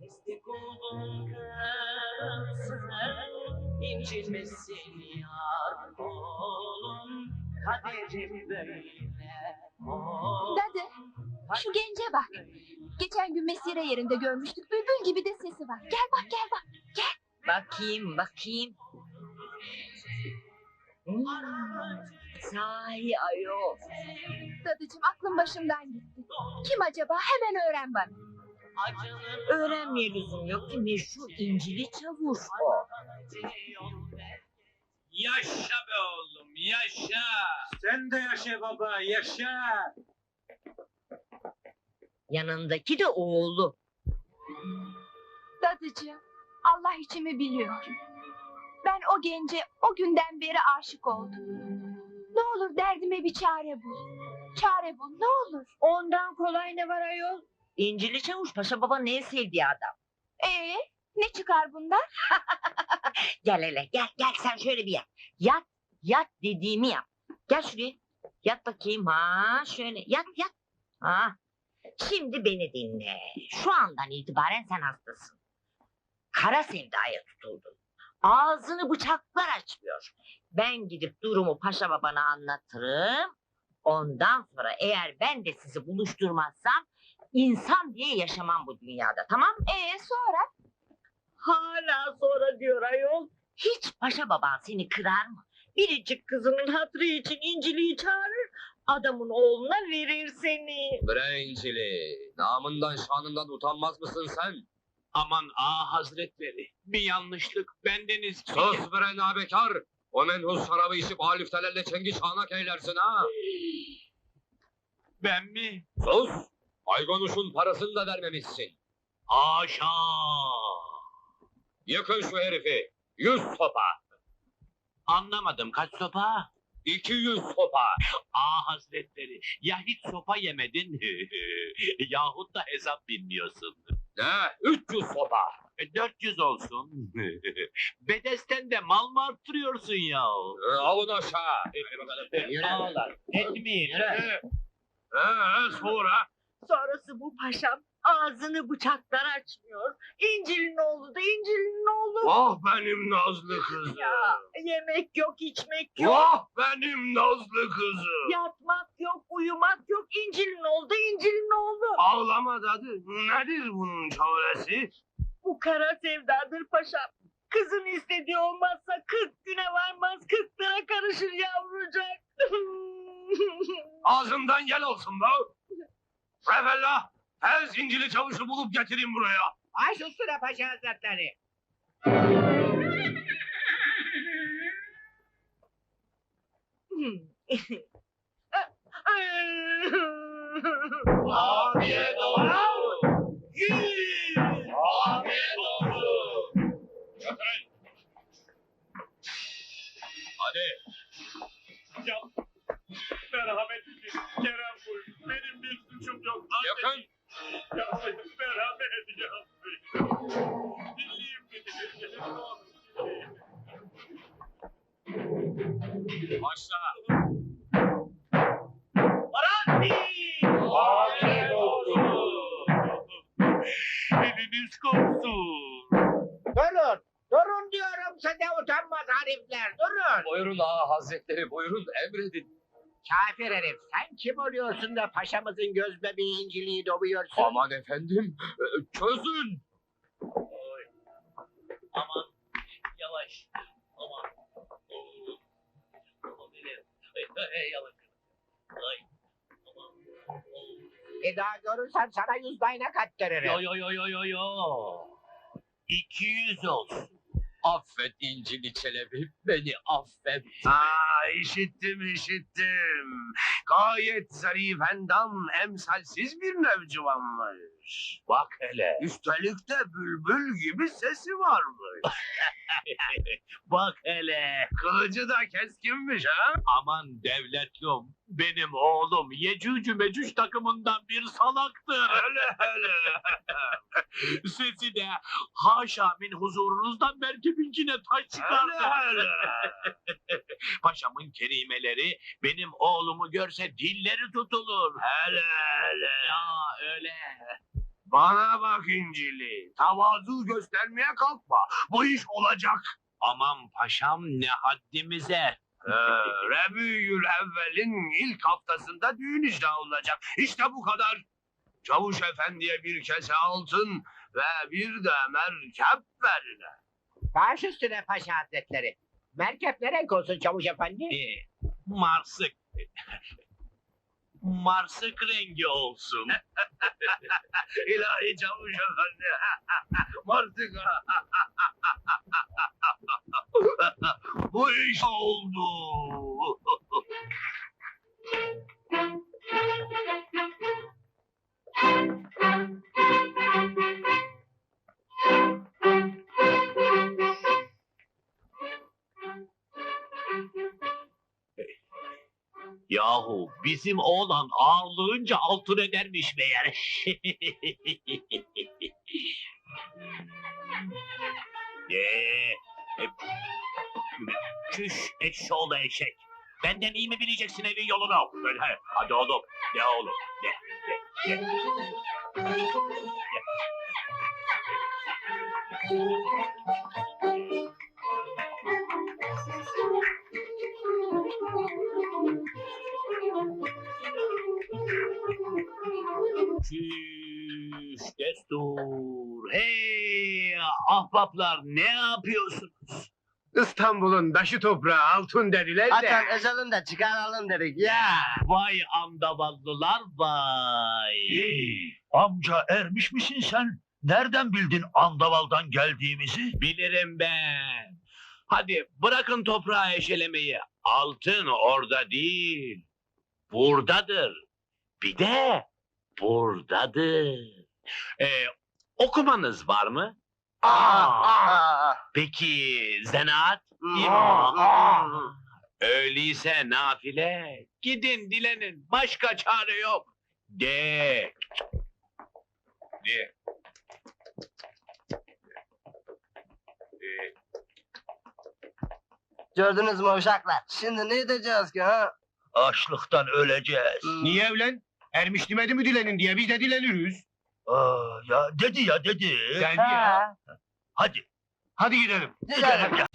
Destek yar oğlum Kaderim böyle Dadı, şu gence bak. Geçen gün mesire yerinde görmüştük. Bülbül gibi de sesi var. Gel bak gel bak. Bakayım bakayım. Hmm, sahi ayol. Dadıcığım aklım başımdan gitti. Kim acaba? Hemen öğren bana. Öğrenmeye lüzum yok ki meşhur incili çavuş o. Yaşa be oğlum yaşa. Sen de yaşa baba yaşa. Yanındaki de oğlu. Dadıcığım, Allah içimi biliyor. Ben o gence o günden beri aşık oldum. Ne olur derdime bir çare bul. Çare bul ne olur. Ondan kolay ne var ayol? İncili çavuş paşa baba en sevdiği adam. Ee, ne çıkar bundan? Gel hele gel gel sen şöyle bir yat. Yat yat dediğimi yap. Gel şuraya. Yat bakayım ha şöyle yat yat. Ha. Şimdi beni dinle. Şu andan itibaren sen hastasın. Kara sevdaya tutuldun. Ağzını bıçaklar açmıyor. Ben gidip durumu paşa babana anlatırım. Ondan sonra eğer ben de sizi buluşturmazsam insan diye yaşamam bu dünyada tamam? Ee, sonra? Hala sonra diyor ayol. Hiç paşa baban seni kırar mı? Biricik kızının hatırı için İncil'i çağırır. Adamın oğluna verir seni. Bre İncil'i, namından şanından utanmaz mısın sen? Aman ağa hazretleri bir yanlışlık bendeniz ki. Sus bre nabekar! O menhus şarabı içip aliftelerle çengi çanak eylersin ha! Ben mi? Sus! Aygonuş'un parasını da vermemişsin. Haşa. Yıkın şu herifi! Yüz sopa! Anlamadım kaç sopa? İki yüz sopa! Ağa hazretleri ya hiç sopa yemedin yahut da hesap bilmiyorsun. Üç yüz sopa! E, 400 olsun. Bedesten de mal mı arttırıyorsun ya? E, alın aşağı! Yürü ağlar. Etmeyin. Ee, sonra? Sonrası bu paşam ağzını bıçaklar açmıyor. İncil'in oğlu da İncil'in oğlu. Vah benim nazlı kızım! Ya yemek yok içmek yok. Vah benim nazlı kızım! Yatmak yok, uyumak yok. İncil'in oğlu da İncil'in oğlu. Ağlama dadı. Nedir bunun çaresi? Bu kara sevdadır paşam. Kızın istediği olmazsa 40 güne varmaz 40 lira karışır yavrucak. Ağzından yel olsun be! Evelallah! Her zincirli çavuşu bulup getireyim buraya. Baş üstüne paşa hazretleri. Afiyet olsun. Afiyet olsun. Hadi. Ya, merhametli Kerem buyur. Benim bir suçum yok. Yakın. Ya, merhamet ya. Dinleyeyim beni. Başla. Afiyet olsun. Eliniz kopsun. Durun. Durun diyorum size utanmaz herifler. Durun. Buyurun ağa hazretleri buyurun emredin. Kafir herif sen kim oluyorsun da paşamızın göz bebeği inciliği dovuyorsun? Aman efendim e, çözün. Aman yavaş. Aman. Aman beni. Ay, ay, yavaş. Ay. Aman. Bir daha görürsem sana yüz dayına kattırırım. Yo yo yo yo yo yo. 200 olsun. Affet İncil'i Çelebi beni affet. Aa işittim işittim. Gayet zarif endam emsalsiz bir nevcivanmış. Bak hele. Üstelik de bülbül gibi sesi varmış. Bak hele. Kılıcı da keskinmiş ha. Aman devletlum. Benim oğlum Yecüc Mecüc takımından bir salaktır. Hele hele. Sesi de haşa min huzurunuzdan merkebinkine taş çıkardı. Hele hele. Paşamın kerimeleri benim oğlumu görse dilleri tutulur. Hele hele. Ya öyle. Bana bak İncili. Tavazu göstermeye kalkma. Bu iş olacak. Aman paşam ne haddimize. Ee, Rebiyül evvelin ilk haftasında düğün icra olacak. İşte bu kadar. Çavuş efendiye bir kese altın ve bir de merkep verin. Baş üstüne paşa hazretleri. Merkep nereye olsun çavuş efendi? Ee, marsık. Marsık rengi olsun. İlahi çavuş efendi. Artık bu iş oldu. Yahu bizim oğlan ağırlığınca altın edermiş meğer. Ee, e, Çüş eşşoğlu eşek. Benden iyi mi bileceksin evin yolunu? Böyle, hadi oğlum, de oğlum, de, de, de. Çüş, destur. Hey ahbaplar ne yapıyorsunuz? İstanbul'un taşı toprağı altın dediler de. Atan ezalım da çıkaralım dedik ya. Vay andavallılar vay. Amca ermiş misin sen? Nereden bildin Andaval'dan geldiğimizi? Bilirim ben. Hadi bırakın toprağı eşelemeyi. Altın orada değil. Buradadır. Bir de buradadır. Ee, okumanız var mı? Aa, Peki zanaat? aa. Öyleyse nafile. Gidin dilenin. Başka çare yok. De. De. De. Gördünüz mü uşaklar? Şimdi ne edeceğiz ki ha? Açlıktan öleceğiz. Niye evlen? Ermiş demedi mi dilenin diye biz de dileniriz. Aa, ya dedi ya dedi. Dedi ya. Hadi. Hadi gidelim. Gidelim.